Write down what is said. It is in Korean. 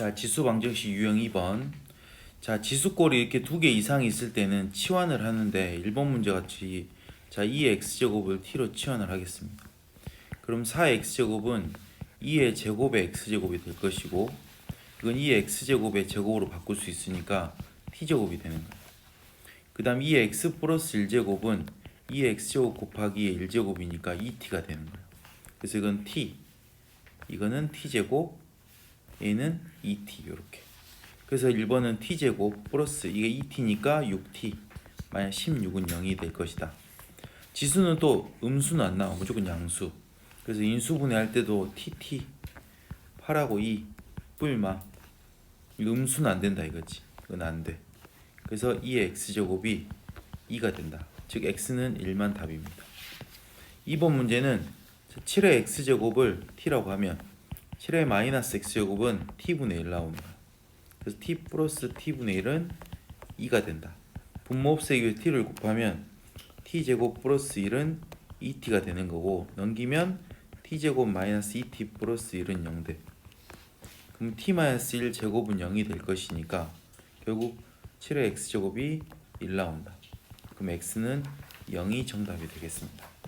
자, 지수 방정식 유형 2번. 자, 지수꼴이 이렇게 두 개 이상 있을 때는 치환을 하는데 1번 문제 같이 자, 2의 x제곱을 t로 치환을 하겠습니다. 그럼 4의 x제곱은 2의 제곱의 x제곱이 될 것이고 이건 2의 x제곱의 제곱으로 바꿀 수 있으니까 t제곱이 되는 거예요. 그 다음 2의 x 플러스 1제곱은 2의 x제곱 곱하기 1제곱이니까 2t가 되는 거예요. 그래서 이건 t, 이거는 t제곱, 얘는 2t 이렇게. 그래서 1번은 t제곱 플러스 이게 2t니까 6t 만약 16은 0이 될 것이다. 지수는 또 음수는 안 나와 무조건 양수. 그래서 인수분해 할 때도 tt 8하고 2 뿔마 이거 음수는 안 된다 이거지. 이건 안 돼. 그래서 2의 x제곱이 2가 된다. 즉 x는 1만 답입니다. 2번 문제는 7의 x제곱을 t라고 하면 7의 마이너스 x제곱은 t분의 1 나오는 거야. 그래서 t 플러스 t분의 1은 2가 된다. 분모 없애기 t를 곱하면 t제곱 플러스 1은 2t가 되는 거고 넘기면 t제곱 마이너스 2t 플러스 1은 0 돼. 그럼 t 마이너스 1 제곱은 0이 될 것이니까 결국 7의 x제곱이 1 나온다. 그럼 x는 0이 정답이 되겠습니다.